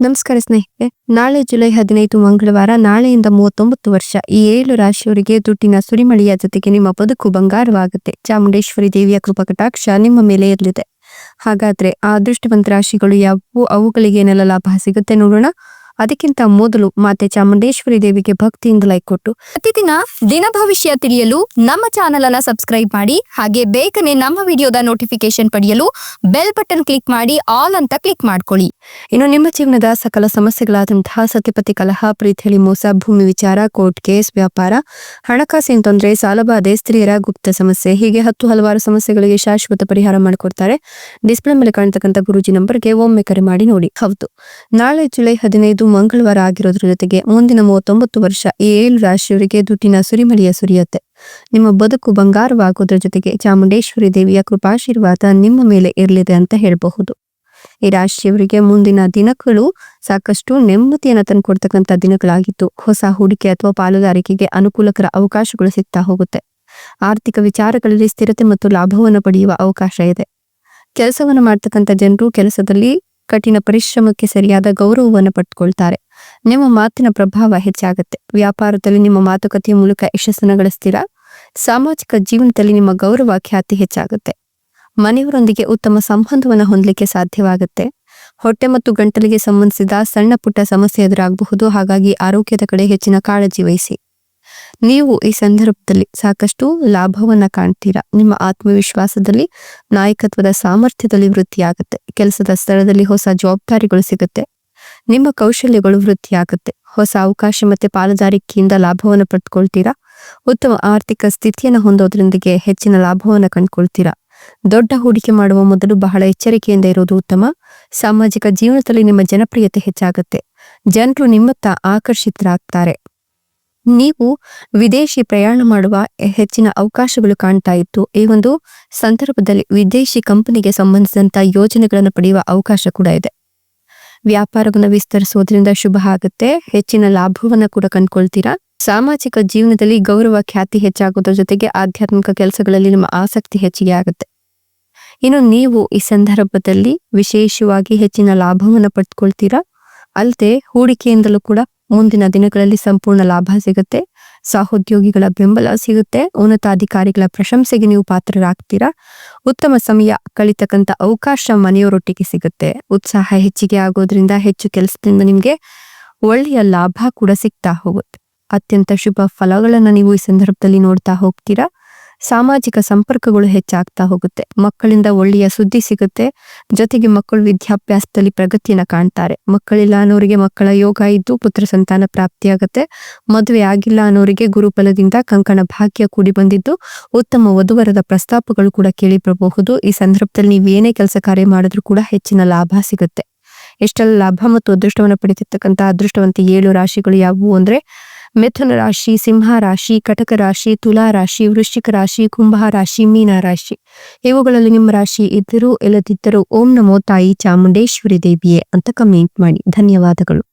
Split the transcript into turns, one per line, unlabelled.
ನಮಸ್ಕಾರ ಸ್ನೇಹಿತರೆ, ನಾಳೆ ಜುಲೈ ಹದಿನೈದು ಮಂಗಳವಾರ, ನಾಳೆಯಿಂದ ಮೂವತ್ತೊಂಬತ್ತು ವರ್ಷ, ಈ ಏಳು ರಾಶಿಯವರಿಗೆ ದುಡ್ಡಿನ ಸುರಿಮಳೆಯ ಜೊತೆಗೆ ನಿಮ್ಮ ಬದುಕು ಬಂಗಾರವಾಗುತ್ತೆ. ಚಾಮುಂಡೇಶ್ವರಿ ದೇವಿಯ ಕೃಪಕಟಾಕ್ಷ ನಿಮ್ಮ ಮೇಲೆ ಇರಲಿದೆ ಹಾಗಾದ್ರೆ ಆ ಅದೃಷ್ಟವಂತ ರಾಶಿಗಳು ಯಾವುವು? ಅವುಗಳಿಗೆ ಏನೆಲ್ಲ ಲಾಭ ಸಿಗುತ್ತೆ ನೋಡೋಣ. ಅದಕ್ಕಿಂತ ಮೊದಲು ಮಾತೆ ಚಾಮುಂಡೇಶ್ವರಿ ದೇವಿಗೆ ಭಕ್ತಿಯಿಂದ ಲೈಕ್ ಕೊಟ್ಟು
ಪ್ರತಿದಿನ ದಿನ ಭವಿಷ್ಯ ತಿಳಿಯಲು ನಮ್ಮ ಚಾನೆಲ್ ಅನ್ನ ಸಬ್ಸ್ಕ್ರೈಬ್ ಮಾಡಿ ಹಾಗೆ ಬೇಗನೆ ನಮ್ಮ ವಿಡಿಯೋದ ನೋಟಿಫಿಕೇಶನ್ ಪಡೆಯಲು ಬೆಲ್ ಬಟನ್ ಕ್ಲಿಕ್ ಮಾಡಿ ಆಲ್ ಅಂತ ಕ್ಲಿಕ್ ಮಾಡ್ಕೊಳ್ಳಿ.
ಇನ್ನು ನಿಮ್ಮ ಜೀವನದ ಸಕಲ ಸಮಸ್ಯೆಗಳಾದಂತಹ ಸತ್ಯಪತಿ ಕಲಹ ಪ್ರೀತಿಯಲ್ಲಿ ಮೋಸ, ಭೂಮಿ ವಿಚಾರ ಕೋರ್ಟ್ ಕೇಸ್ ವ್ಯಾಪಾರ, ಹಣಕಾಸಿನ ತೊಂದರೆ, ಸಾಲಬಾಧೆ, ಸ್ತ್ರೀಯರ ಗುಪ್ತ ಸಮಸ್ಯೆ, ಹೀಗೆ ಹತ್ತು ಹಲವಾರು ಸಮಸ್ಯೆಗಳಿಗೆ ಶಾಶ್ವತ ಪರಿಹಾರ ಮಾಡಿಕೊಡ್ತಾರೆ. ಡಿಸ್ಪ್ಲೇ ಮೇಲೆ ಕಾಣ್ತಕ್ಕಂಥ ಗುರುಜಿ ನಂಬರ್ಗೆ ಒಮ್ಮೆ ಕರೆ ಮಾಡಿ ನೋಡಿ. ಹೌದು. ನಾಳೆ ಜುಲೈ ಹದಿನೈದು ಮಂಗಳವಾರ ಆಗಿರೋದ್ರ ಜೊತೆಗೆ ಮುಂದಿನ ಮೂವತ್ತೊಂಬತ್ತು ವರ್ಷ ಏಳು ರಾಶಿಯವರಿಗೆ ದುಡ್ಡಿನ ಸುರಿಮಳೆಯ ಸುರಿಯುತ್ತೆ. ನಿಮ್ಮ ಬದುಕು ಬಂಗಾರವಾಗೋದ್ರ ಜೊತೆಗೆ ಚಾಮುಂಡೇಶ್ವರಿ ದೇವಿಯ ಕೃಪಾಶೀರ್ವಾದ ನಿಮ್ಮ ಮೇಲೆ ಇರಲಿದೆ ಅಂತ ಹೇಳಬಹುದು. ಈ ರಾಶಿಯವರಿಗೆ ಮುಂದಿನ ದಿನಗಳು ಸಾಕಷ್ಟು ನೆಮ್ಮದಿಯನ್ನು ತಂದುಕೊಡ್ತಕ್ಕಂಥ ದಿನಗಳಾಗಿತ್ತು ಹೊಸ ಹೂಡಿಕೆ ಅಥವಾ ಪಾಲುದಾರಿಕೆಗೆ ಅನುಕೂಲಕರ ಅವಕಾಶಗಳು ಸಿಗ್ತಾ ಹೋಗುತ್ತೆ. ಆರ್ಥಿಕ ವಿಚಾರಗಳಲ್ಲಿ ಸ್ಥಿರತೆ ಮತ್ತು ಲಾಭವನ್ನು ಪಡೆಯುವ ಅವಕಾಶ ಇದೆ. ಕೆಲಸವನ್ನು ಮಾಡ್ತಕ್ಕಂಥ ಜನರು ಕೆಲಸದಲ್ಲಿ ಕಠಿಣ ಪರಿಶ್ರಮಕ್ಕೆ ಸರಿಯಾದ ಗೌರವವನ್ನು ಪಟ್ಟುಕೊಳ್ತಾರೆ ನಿಮ್ಮ ಮಾತಿನ ಪ್ರಭಾವ ಹೆಚ್ಚಾಗುತ್ತೆ. ವ್ಯಾಪಾರದಲ್ಲಿ ನಿಮ್ಮ ಮಾತುಕತೆಯ ಮೂಲಕ ಯಶಸ್ಸನ್ನು ಗಳಿಸ್ತೀರಾ ಸಾಮಾಜಿಕ ಜೀವನದಲ್ಲಿ ನಿಮ್ಮ ಗೌರವ ಖ್ಯಾತಿ ಹೆಚ್ಚಾಗುತ್ತೆ. ಮನೆಯವರೊಂದಿಗೆ ಉತ್ತಮ ಸಂಬಂಧವನ್ನು ಹೊಂದಲಿಕ್ಕೆ ಸಾಧ್ಯವಾಗುತ್ತೆ. ಹೊಟ್ಟೆ ಮತ್ತು ಗಂಟಲಿಗೆ ಸಂಬಂಧಿಸಿದ ಸಣ್ಣ ಪುಟ್ಟ ಸಮಸ್ಯೆ ಎದುರಾಗಬಹುದು. ಹಾಗಾಗಿ ಆರೋಗ್ಯದ ಕಡೆ ಹೆಚ್ಚಿನ ಕಾಳಜಿ ವಹಿಸಿ. ನೀವು ಈ ಸಂದರ್ಭದಲ್ಲಿ ಸಾಕಷ್ಟು ಲಾಭವನ್ನ ಕಾಣ್ತೀರಾ? ನಿಮ್ಮ ಆತ್ಮವಿಶ್ವಾಸದಲ್ಲಿ, ನಾಯಕತ್ವದ ಸಾಮರ್ಥ್ಯದಲ್ಲಿ ವೃದ್ಧಿಯಾಗುತ್ತೆ. ಕೆಲಸದ ಸ್ಥಳದಲ್ಲಿ ಹೊಸ ಜವಾಬ್ದಾರಿಗಳು ಸಿಗುತ್ತೆ. ನಿಮ್ಮ ಕೌಶಲ್ಯಗಳು ವೃದ್ಧಿಯಾಗುತ್ತೆ. ಹೊಸ ಅವಕಾಶ ಮತ್ತೆ ಪಾಲುದಾರಿಕೆಯಿಂದ ಲಾಭವನ್ನು ಪಡೆದುಕೊಳ್ತೀರಾ ಉತ್ತಮ ಆರ್ಥಿಕ ಸ್ಥಿತಿಯನ್ನು ಹೊಂದೋದ್ರೊಂದಿಗೆ ಹೆಚ್ಚಿನ ಲಾಭವನ್ನು ಕಂಡುಕೊಳ್ತೀರಾ? ದೊಡ್ಡ ಹೂಡಿಕೆ ಮಾಡುವ ಮೊದಲು ಬಹಳ ಎಚ್ಚರಿಕೆಯಿಂದ ಇರುವುದು ಉತ್ತಮ. ಸಾಮಾಜಿಕ ಜೀವನದಲ್ಲಿ ನಿಮ್ಮ ಜನಪ್ರಿಯತೆ ಹೆಚ್ಚಾಗುತ್ತೆ. ಜನರು ನಿಮ್ಮತ್ತ ಆಕರ್ಷಿತರಾಗ್ತಾರೆ. ನೀವು ವಿದೇಶಿ ಪ್ರಯಾಣ ಮಾಡುವ ಹೆಚ್ಚಿನ ಅವಕಾಶಗಳು ಕಾಣ್ತಾ ಇತ್ತು. ಈ ಒಂದು ಸಂದರ್ಭದಲ್ಲಿ ವಿದೇಶಿ ಕಂಪನಿಗೆ ಸಂಬಂಧಿಸಿದಂತ ಯೋಜನೆಗಳನ್ನು ಪಡೆಯುವ ಅವಕಾಶ ಕೂಡ ಇದೆ. ವ್ಯಾಪಾರವನ್ನು ವಿಸ್ತರಿಸುವುದರಿಂದ ಶುಭ ಆಗುತ್ತೆ. ಹೆಚ್ಚಿನ ಲಾಭವನ್ನ ಕೂಡ ಕಂಡುಕೊಳ್ತೀರಾ? ಸಾಮಾಜಿಕ ಜೀವನದಲ್ಲಿ ಗೌರವ, ಖ್ಯಾತಿ ಹೆಚ್ಚಾಗೋದ್ರ ಜೊತೆಗೆ ಆಧ್ಯಾತ್ಮಿಕ ಕೆಲಸಗಳಲ್ಲಿ ನಿಮ್ಮ ಆಸಕ್ತಿ ಹೆಚ್ಚಿಗೆ ಆಗುತ್ತೆ. ಇನ್ನು ನೀವು ಈ ಸಂದರ್ಭದಲ್ಲಿ ವಿಶೇಷವಾಗಿ ಹೆಚ್ಚಿನ ಲಾಭವನ್ನು ಪಡೆದುಕೊಳ್ತೀರಾ ಅಲ್ಲದೆ ಹೂಡಿಕೆಯಿಂದಲೂ ಕೂಡ ಮುಂದಿನ ದಿನಗಳಲ್ಲಿ ಸಂಪೂರ್ಣ ಲಾಭ ಸಿಗುತ್ತೆ. ಸಹೋದ್ಯೋಗಿಗಳ ಬೆಂಬಲ ಸಿಗುತ್ತೆ. ಉನ್ನತ ಅಧಿಕಾರಿಗಳ ಪ್ರಶಂಸೆಗೆ ನೀವು ಪಾತ್ರರಾಗ್ತೀರಾ? ಉತ್ತಮ ಸಮಯ ಕಳಿತಕ್ಕಂತ ಅವಕಾಶ ಮನೆಯವರೊಟ್ಟಿಗೆ ಸಿಗುತ್ತೆ. ಉತ್ಸಾಹ ಹೆಚ್ಚಿಗೆ ಆಗೋದ್ರಿಂದ ಹೆಚ್ಚು ಕೆಲಸದಿಂದ ನಿಮ್ಗೆ ಒಳ್ಳೆಯ ಲಾಭ ಕೂಡ ಸಿಗ್ತಾ ಹೋಗುತ್ತೆ. ಅತ್ಯಂತ ಶುಭ ಫಲಗಳನ್ನ ನೀವು ಈ ಸಂದರ್ಭದಲ್ಲಿ ನೋಡ್ತಾ ಹೋಗ್ತೀರಾ? ಸಾಮಾಜಿಕ ಸಂಪರ್ಕಗಳು ಹೆಚ್ಚಾಗ್ತಾ ಹೋಗುತ್ತೆ. ಮಕ್ಕಳಿಂದ ಒಳ್ಳೆಯ ಸುದ್ದಿ ಸಿಗುತ್ತೆ. ಜೊತೆಗೆ ಮಕ್ಕಳು ವಿದ್ಯಾಭ್ಯಾಸದಲ್ಲಿ ಪ್ರಗತಿಯನ್ನ ಕಾಣ್ತಾರೆ. ಮಕ್ಕಳಿಲ್ಲ ಅನ್ನೋರಿಗೆ ಮಕ್ಕಳ ಯೋಗ ಇದ್ದು ಪುತ್ರ ಸಂತಾನ ಪ್ರಾಪ್ತಿಯಾಗುತ್ತೆ. ಮದುವೆ ಆಗಿಲ್ಲ ಅನ್ನೋರಿಗೆ ಗುರುಬಲದಿಂದ ಕಂಕಣ ಭಾಗ್ಯ ಕೂಡಿ ಬಂದಿದ್ದು ಉತ್ತಮ ವಧುವರದ ಪ್ರಸ್ತಾಪಗಳು ಕೂಡ ಕೇಳಿ ಬರಬಹುದು ಈ ಸಂದರ್ಭದಲ್ಲಿ ನೀವು ಏನೇ ಕೆಲಸ ಕಾರ್ಯ ಮಾಡಿದ್ರು ಕೂಡ ಹೆಚ್ಚಿನ ಲಾಭ ಸಿಗುತ್ತೆ. ಎಷ್ಟೆಲ್ಲ ಲಾಭ ಮತ್ತು ಅದೃಷ್ಟವನ್ನು ಪಡೆದಿರ್ತಕ್ಕಂಥ ಅದೃಷ್ಟವಂತ ಏಳು ರಾಶಿಗಳು ಯಾವುವು ಅಂದ್ರೆ ಮಿಥುನ ರಾಶಿ, ಸಿಂಹ ರಾಶಿ, ಕಟಕ ರಾಶಿ, ತುಲಾ ರಾಶಿ, ವೃಶ್ಚಿಕ ರಾಶಿ, ಕುಂಭ ರಾಶಿ, ಮೀನ ರಾಶಿ. ಇವುಗಳಲ್ಲಿ ನಿಮ್ಮ ರಾಶಿ ಇದ್ದರೂ ಇಲ್ಲದಿದ್ದರೂ ಓಂ ನಮೋ ತಾಯಿ ಚಾಮುಂಡೇಶ್ವರಿ ದೇವಿಯೇ ಅಂತ ಕಮೆಂಟ್ ಮಾಡಿ. ಧನ್ಯವಾದಗಳು.